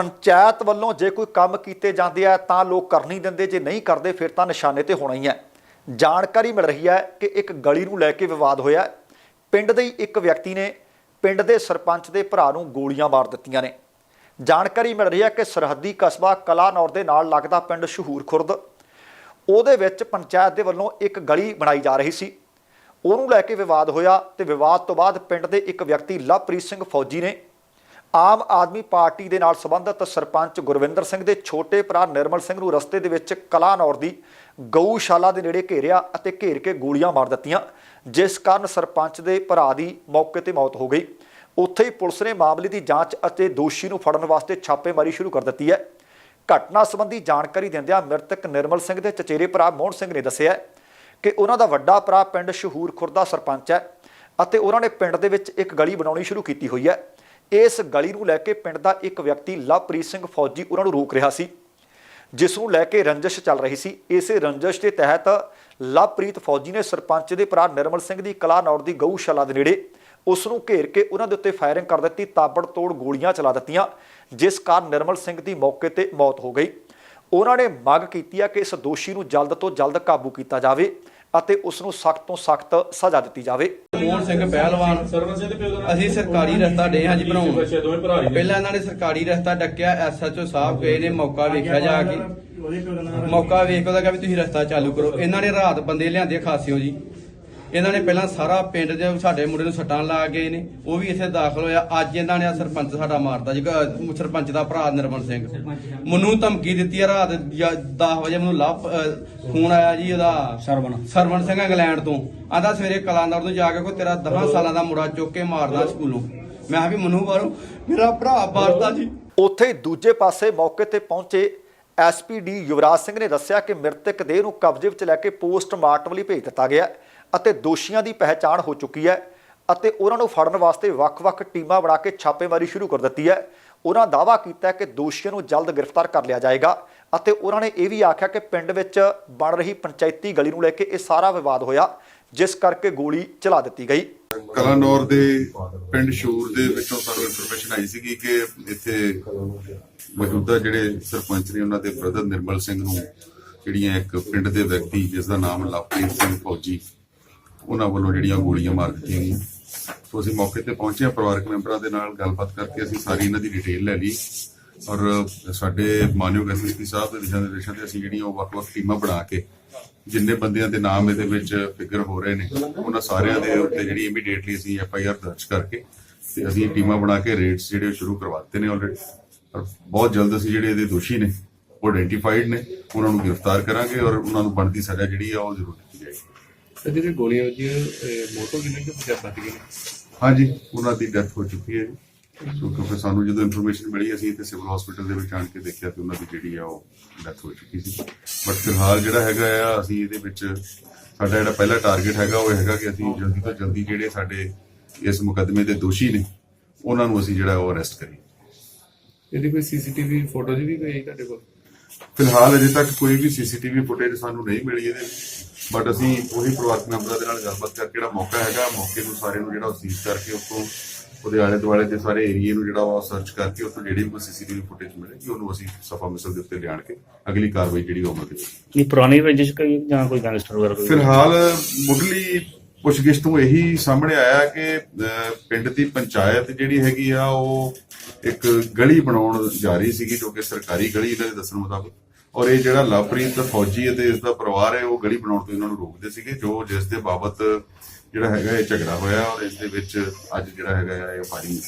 ਪੰਚਾਇਤ ਵੱਲੋਂ ਜੇ ਕੋਈ ਕੰਮ ਕੀਤੇ ਜਾਂਦੇ ਆ, ਤਾਂ ਲੋਕ ਕਰ ਨਹੀਂ ਦਿੰਦੇ, ਜੇ ਨਹੀਂ ਕਰਦੇ, ਫਿਰ ਤਾਂ ਨਿਸ਼ਾਨੇ ਤੇ ਹੋਣਾ ਹੀ ਹੈ ਜਾਣਕਾਰੀ ਮਿਲ ਰਹੀ ਹੈ ਕਿ ਇੱਕ ਗਲੀ ਨੂੰ ਲੈ ਕੇ ਵਿਵਾਦ ਹੋਇਆ। ਪਿੰਡ ਦੇ ਹੀ ਇੱਕ ਵਿਅਕਤੀ ਨੇ ਪਿੰਡ ਦੇ ਸਰਪੰਚ ਦੇ ਭਰਾ ਨੂੰ ਗੋਲੀਆਂ ਮਾਰ ਦਿੱਤੀਆਂ ਨੇ। ਜਾਣਕਾਰੀ ਮਿਲ ਰਹੀ ਹੈ ਕਿ ਸਰਹੱਦੀ ਕਸਬਾ ਕਲਾਨੌਰ ਦੇ ਨਾਲ ਲੱਗਦਾ ਪਿੰਡ ਸ਼ਹੂਰ ਖੁਰਦ। ਉਹਦੇ ਵਿੱਚ ਪੰਚਾਇਤ ਦੇ ਵੱਲੋਂ ਇੱਕ ਗਲੀ ਬਣਾਈ ਜਾ ਰਹੀ ਸੀ। ਉਹਨੂੰ ਲੈ ਕੇ ਵਿਵਾਦ ਹੋਇਆ ਤੇ ਵਿਵਾਦ ਤੋਂ ਬਾਅਦ ਪਿੰਡ ਦੇ ਇੱਕ ਵਿਅਕਤੀ ਲਵਪ੍ਰੀਤ ਸਿੰਘ ਫੌਜੀ ਨੇ ਆਮ ਆਦਮੀ ਪਾਰਟੀ ਦੇ ਨਾਲ ਸੰਬੰਧਿਤ ਸਰਪੰਚ ਗੁਰਵਿੰਦਰ ਸਿੰਘ ਦੇ ਛੋਟੇ ਭਰਾ ਨਿਰਮਲ ਸਿੰਘ ਨੂੰ ਰਸਤੇ ਦੇ ਵਿੱਚ ਕਲਾਨੌਰ ਦੀ ਗਊਸ਼ਾਲਾ ਦੇ ਨੇੜੇ ਘੇਰਿਆ ਅਤੇ ਘੇਰ ਕੇ ਗੋਲੀਆਂ ਮਾਰ ਦਿੱਤੀਆਂ, ਜਿਸ ਕਾਰਨ ਸਰਪੰਚ ਦੇ ਭਰਾ ਦੀ ਮੌਕੇ ਤੇ ਮੌਤ ਹੋ ਗਈ। ਉੱਥੇ ਹੀ ਪੁਲਿਸ ਨੇ ਮਾਮਲੇ ਦੀ ਜਾਂਚ ਅਤੇ ਦੋਸ਼ੀ ਨੂੰ ਫੜਨ ਵਾਸਤੇ ਛਾਪੇਮਾਰੀ ਸ਼ੁਰੂ ਕਰ ਦਿੱਤੀ ਹੈ। ਘਟਨਾ ਸੰਬੰਧੀ ਜਾਣਕਾਰੀ ਦਿੰਦਿਆਂ ਮ੍ਰਿਤਕ ਨਿਰਮਲ ਸਿੰਘ ਦੇ ਚਚੇਰੇ ਭਰਾ ਮੋਹਨ ਸਿੰਘ ਨੇ ਦੱਸਿਆ ਕਿ ਉਹਨਾਂ ਦਾ ਵੱਡਾ ਭਰਾ ਪਿੰਡ ਸ਼ਹੂਰ ਖੁਰਦਾ ਸਰਪੰਚ ਹੈ ਅਤੇ ਉਹਨਾਂ ਨੇ ਪਿੰਡ ਦੇ ਵਿੱਚ ਇੱਕ ਗਲੀ ਬਣਾਉਣੀ ਸ਼ੁਰੂ ਕੀਤੀ ਹੋਈ ਹੈ। ਇਸ ਗਲੀ ਨੂੰ ਲੈ ਕੇ ਪਿੰਡ ਦਾ ਇੱਕ ਵਿਅਕਤੀ ਲਵਪ੍ਰੀਤ ਸਿੰਘ ਫੌਜੀ ਉਹਨਾਂ ਨੂੰ ਰੋਕ ਰਿਹਾ ਸੀ, ਜਿਸ ਨੂੰ ਲੈ ਕੇ ਰੰਜਿਸ਼ ਚੱਲ ਰਹੀ ਸੀ। ਇਸੇ ਰੰਜਿਸ਼ ਦੇ ਤਹਿਤ ਲਵਪ੍ਰੀਤ ਫੌਜੀ ਨੇ ਸਰਪੰਚ ਦੇ ਭਰਾ ਨਿਰਮਲ ਸਿੰਘ ਦੀ ਕਲਾਨੌਰ ਦੀ ਗਊਸ਼ਾਲਾ ਦੇ ਨੇੜੇ ਉਸ ਨੂੰ ਘੇਰ ਕੇ ਉਹਨਾਂ ਦੇ ਉੱਤੇ ਫਾਇਰਿੰਗ ਕਰ ਦਿੱਤੀ ਤਾਬੜ ਤੋੜ ਗੋਲੀਆਂ ਚਲਾ ਦਿੱਤੀਆਂ, ਜਿਸ ਕਾਰਨ ਨਿਰਮਲ ਸਿੰਘ ਦੀ ਮੌਕੇ ਤੇ ਮੌਤ ਹੋ ਗਈ। ਉਹਨਾਂ ਨੇ ਮੰਗ ਕੀਤੀ ਹੈ ਕਿ ਇਸ ਦੋਸ਼ੀ ਨੂੰ ਜਲਦ ਤੋਂ ਜਲਦ ਕਾਬੂ ਕੀਤਾ ਜਾਵੇ। ਅਤੇ ਉਸ ਨੂੰ ਸਖਤ ਤੋਂ ਸਖਤ ਸਜ਼ਾ ਦਿੱਤੀ ਜਾਵੇ। ਮੋਹਨ ਸਿੰਘ ਪਹਿਲਵਾਨ। ਅਸੀਂ ਸਰਕਾਰੀ ਰਸਤਾ ਡੇ ਹਾਂ ਜੀ ਬਣਾਉਣ। ਪਹਿਲਾਂ ਇਹਨਾਂ ਨੇ ਸਰਕਾਰੀ ਰਸਤਾ ਡੱਕਿਆ ਐਸਐਚਓ ਸਾਹਿਬ ਗਏ ਨੇ, ਮੌਕਾ ਵੇਖਿਆ ਜਾ ਕੇ। ਮੌਕਾ ਵੇਖ ਉਹਦਾ ਕਿਹਾ ਵੀ ਤੁਸੀਂ ਰਸਤਾ ਚਾਲੂ ਕਰੋ। ਇਹਨਾਂ ਨੇ ਰਾਤ ਬੰਦੇ ਲਿਆਂਦੇ ਖਾਸਿਓ ਜੀ। ਇਹਨਾਂ ਨੇ ਪਹਿਲਾਂ ਸਾਰਾ ਪਿੰਡ ਦੇ ਸਾਡੇ ਮੁੰਡੇ ਨੂੰ ਸੱਟਾਂ ਲਾ ਗਏ ਨੇ ਉਹ ਵੀ ਇੱਥੇ ਦਾਖਲ ਹੋਇਆ। ਅੱਜ ਇਹਨਾਂ ਨੇ ਸਰਪੰਚ ਸਾਡਾ ਮਾਰਦਾ ਜੀ ਅਹ ਸਰਪੰਚ ਦਾ ਭਰਾ ਨਿਰਮਲ ਸਿੰਘ। ਮੈਨੂੰ ਧਮਕੀ ਦਿੱਤੀ ਆ ਰਾਤ 10 ਵਜੇ ਮੈਨੂੰ ਲੱਭ ਫੋਨ ਆਇਆ ਜੀ ਉਹਦਾ। ਸਰਵਣ। ਸਰਵਣ ਸਿੰਘ ਇੰਗਲੈਂਡ ਤੋਂ। ਆਂਦਾ ਸਵੇਰੇ ਕਲਾਨੌਰ ਤੋਂ ਜਾ ਕੇ ਕੋਈ ਤੇਰਾ 10 ਸਾਲਾਂ ਦਾ ਮੁੰਡਾ ਚੁੱਕ ਕੇ ਮਾਰਦਾ ਸਕੂਲੋਂ। ਮੈਂ ਵੀ ਮੈਨੂੰ ਬਾਹਰੋਂ ਮੇਰਾ ਭਰਾ ਮਾਰਦਾ ਜੀ। ਉੱਥੇ ਹੀ ਦੂਜੇ ਪਾਸੇ ਮੌਕੇ ਤੇ ਪਹੁੰਚੇ ਐਸਪੀਡੀ ਯੁਵਰਾਜ ਸਿੰਘ ਨੇ ਦੱਸਿਆ ਕਿ ਮ੍ਰਿਤਕ ਦੇਹ ਨੂੰ ਕਬਜ਼ੇ ਵਿੱਚ ਲੈ ਕੇ ਪੋਸਟਮਾਰਟਮ ਲਈ ਭੇਜ ਦਿੱਤਾ ਗਿਆ। ਹੈ ਅਤੇ ਦੋਸ਼ੀਆਂ ਦੀ ਪਹਿਚਾਣ ਹੋ ਚੁੱਕੀ ਹੈ ਅਤੇ ਉਹਨਾਂ ਨੂੰ ਫੜਨ ਵਾਸਤੇ ਵੱਖ-ਵੱਖ ਟੀਮਾਂ ਬਣਾ ਕੇ ਛਾਪੇਮਾਰੀ ਸ਼ੁਰੂ ਕਰ ਦਿੱਤੀ ਹੈ। ਉਹਨਾਂ ਦਾਅਵਾ ਕੀਤਾ ਕਿ ਦੋਸ਼ੀਆਂ ਨੂੰ ਜਲਦ ਗ੍ਰਿਫਤਾਰ ਕਰ ਲਿਆ ਜਾਏਗਾ ਅਤੇ ਉਹਨਾਂ ਨੇ ਇਹ ਵੀ ਆਖਿਆ ਕਿ ਪਿੰਡ ਵਿੱਚ ਬਣ ਰਹੀ ਪੰਚਾਇਤੀ ਗਲੀ ਨੂੰ ਲੈ ਕੇ ਇਹ ਸਾਰਾ ਵਿਵਾਦ ਹੋਇਆ, ਜਿਸ ਕਰਕੇ ਗੋਲੀ ਚਲਾ ਦਿੱਤੀ ਗਈ। ਕਲਾਨੌਰ ਦੇ ਪਿੰਡ ਸ਼ੂਰ ਦੇ ਵਿੱਚੋਂ ਸਾਨੂੰ ਇਨਫੋਰਮੇਸ਼ਨ ਆਈ ਸੀਗੀ ਕਿ ਇੱਥੇ ਮੌਜੂਦਾ ਜਿਹੜੇ ਸਰਪੰਚ ਨੇ ਉਹਨਾਂ ਦੇ ਬ੍ਰਦਰ ਨਿਰਮਲ ਸਿੰਘ ਨੂੰ, ਜਿਹੜੀਆਂ ਇੱਕ ਪਿੰਡ ਦੇ ਵਿਅਕਤੀ ਜਿਸ ਦਾ ਨਾਮ ਲਵਪ੍ਰੀਤ ਸਿੰਘ ਫੌਜੀ ਉਹਨਾਂ ਵੱਲੋਂ ਜਿਹੜੀਆਂ ਗੋਲੀਆਂ ਮਾਰ ਦਿੱਤੀਆਂ ਗਈਆਂ। ਸੋ ਅਸੀਂ ਮੌਕੇ ਤੇ ਪਹੁੰਚੇ ਹਾਂ ਪਰਿਵਾਰਕ ਮੈਂਬਰਾਂ ਦੇ ਨਾਲ, ਗੱਲਬਾਤ ਕਰਕੇ ਅਸੀਂ ਸਾਰੀ ਇਹਨਾਂ ਦੀ ਡਿਟੇਲ ਲੈ ਲਈ ਔਰ ਸਾਡੇ ਮਾਨਯੋਗ ਐਸਐਸਪੀ ਸਾਹਿਬ ਦੇ ਦਿਸ਼ਾ ਨਿਰਦੇਸ਼ਾਂ ਤੇ ਅਸੀਂ ਜਿਹੜੀਆਂ ਉਹ ਵੱਖ-ਵੱਖ ਟੀਮਾਂ ਬਣਾ ਕੇ ਜਿੰਨੇ ਬੰਦਿਆਂ ਦੇ ਨਾਮ ਇਹਦੇ ਵਿੱਚ ਫਿਗਰ ਹੋ ਰਹੇ ਨੇ, ਉਹਨਾਂ ਸਾਰਿਆਂ ਦੇ ਉੱਤੇ ਜਿਹੜੀ ਇਮੀਡੀਏਟਲੀ ਅਸੀਂ ਐਫ ਆਈ ਆਰ ਦਰਜ ਕਰਕੇ ਤੇ ਅਸੀਂ ਟੀਮਾਂ ਬਣਾ ਕੇ ਰੇਡਸ ਜਿਹੜੇ ਉਹ ਸ਼ੁਰੂ ਦਿੱਤੇ ਨੇ ਆਲਰੇਡੀ ਔਰ ਬਹੁਤ ਜਲਦ ਅਸੀਂ ਜਿਹੜੇ ਇਹਦੇ ਦੋਸ਼ੀ ਨੇ, ਉਹ ਆਇਡੈਂਟੀਫਾਈਡ ਨੇ, ਉਹਨਾਂ ਨੂੰ ਗ੍ਰਿਫਤਾਰ ਕਰਾਂਗੇ ਔਰ ਉਹਨਾਂ ਨੂੰ ਬਣਦੀ ਸਜ਼ਾ ਜਿਹੜੀ ਆ ਉਹ ਜ਼ਰੂਰ ਦਿੱਤੀ ਜਾਏਗੀ। ਤੇ ਜਿਹੜੇ ਗੋਲੀਆਂ ਵੱਜੀਆਂ ਮੋਟੋ ਕਿੰਨੇ ਕਿ ਪੰਜਾਬ ਬਚ ਗਏ ਨੇ ਹਾਂਜੀ ਉਹਨਾਂ ਦੀ ਡੈਥ ਹੋ ਚੁੱਕੀ ਹੈ ਜੀ। ਸੋ ਕਿਉਂਕਿ ਸਾਨੂੰ ਜਦੋਂ ਇਨਫੋਰਮੇਸ਼ਨ ਮਿਲੀ ਅਸੀਂ ਇੱਥੇ ਸਿਵਲ ਹਸਪੀਟਲ ਦੇ ਵਿੱਚ ਆਣ ਕੇ ਦੇਖਿਆ ਤੇ ਉਹਨਾਂ ਦੀ ਜਿਹੜੀ ਆ ਉਹ ਡੈਥ ਹੋ ਚੁੱਕੀ ਸੀ। ਬਟ ਫਿਲਹਾਲ ਜਿਹੜਾ ਹੈਗਾ ਆ ਅਸੀਂ ਇਹਦੇ ਵਿੱਚ ਸਾਡਾ ਜਿਹੜਾ ਪਹਿਲਾ ਟਾਰਗੇਟ ਹੈਗਾ ਉਹ ਹੈਗਾ ਕਿ ਅਸੀਂ ਜਲਦੀ ਤੋਂ ਜਲਦੀ ਜਿਹੜੇ ਸਾਡੇ ਇਸ ਮੁਕੱਦਮੇ ਦੇ ਦੋਸ਼ੀ ਨੇ ਉਹਨਾਂ ਨੂੰ ਅਸੀਂ ਜਿਹੜਾ ਉਹ ਅਰੈਸਟ ਕਰੀਏ। ਇਹਦੀ ਕੋਈ ਸੀਸੀਟੀਵੀ ਫੋਟੋ ਜੀ ਵੀ ਕੋਈ ਤੁਹਾਡੇ ਕੋਲ? ਫਿਲਹਾਲ ਅਜੇ ਤੱਕ ਕੋਈ ਵੀ ਸੀਸੀਟੀਵੀ ਫੁਟੇਜ ਸਾਨੂੰ ਨਹੀਂ ਮਿਲੀ ਇਹਦੇ ਬਟ ਅਸੀਂ ਉਹੀ ਪਰਿਵਾਰਕ ਮੈਂਬਰਾਂ ਦੇ ਨਾਲ ਗੱਲਬਾਤ ਕਰਕੇ ਜਿਹੜਾ ਮੌਕਾ ਹੈਗਾ ਮੌਕੇ ਨੂੰ ਸਾਰੇ ਨੂੰ ਜਿਹੜਾ ਸੀਜ਼ ਕਰਕੇ ਉੱਥੋਂ ਉਹਦੇ ਆਲੇ ਦੁਆਲੇ ਦੇ ਸਾਰੇ ਏਰੀਏ ਨੂੰ ਜਿਹੜਾ ਉਹ ਸਰਚ ਕਰਕੇ ਉੱਥੋਂ ਜਿਹੜੀ ਵੀ ਸੀਸੀਟੀਵੀ ਫੁਟੇਜ ਮਿਲੇਗੀ ਉਹਨੂੰ ਅਸੀਂ ਸਫਾ ਮਿਸਲ ਦੇ ਉੱਤੇ ਲਿਆਣ ਕੇ ਅਗਲੀ ਕਾਰਵਾਈ ਜਿਹੜੀ ਉਹ ਅਮਲ ਵਿੱਚ ਕੀ ਪੁਰਾਣੀ ਰੰਜਿਸ਼ ਕੋਈ ਜਾਂ ਕੋਈ ਗੈਂਗਸਟਰ ਵਗੈਰਾ ਕੋਈ? ਫਿਲਹਾਲ ਮੁੱਢਲੀ ਪੁੱਛਗਿੱਛ ਤੋਂ ਇਹੀ ਸਾਹਮਣੇ ਆਇਆ ਕਿ ਪਿੰਡ ਦੀ ਪੰਚਾਇਤ ਜਿਹੜੀ ਹੈਗੀ ਆ ਉਹ ਇੱਕ ਗਲੀ ਬਣਾਉਣ ਜਾ ਰਹੀ ਸੀਗੀ ਜੋ ਕਿ ਸਰਕਾਰੀ ਗਲੀ ਇਹਨਾਂ ਦੇ ਦੱਸਣ ਮੁਤਾਬਕ। ਔਰ ਇਹ ਜਿਹੜਾ ਲਵਪ੍ਰੀਤ ਫੌਜੀ ਅਤੇ ਇਸ ਦਾ ਪਰਿਵਾਰ ਹੈ, ਉਹ ਗਲੀ ਬਣਾਉਣ ਤੋਂ ਇਹਨਾਂ ਨੂੰ ਰੋਕਦੇ ਸੀਗੇ, ਜੋ ਜਿਸ ਦੇ ਬਾਬਤ ਜਿਹੜਾ ਹੈਗਾ ਇਹ ਝਗੜਾ ਹੋਇਆ ਔਰ ਇਸ ਦੇ ਵਿੱਚ ਅੱਜ ਜਿਹੜਾ ਹੈਗਾ ਆ ਇਹ ਫਾਇਰਿੰਗ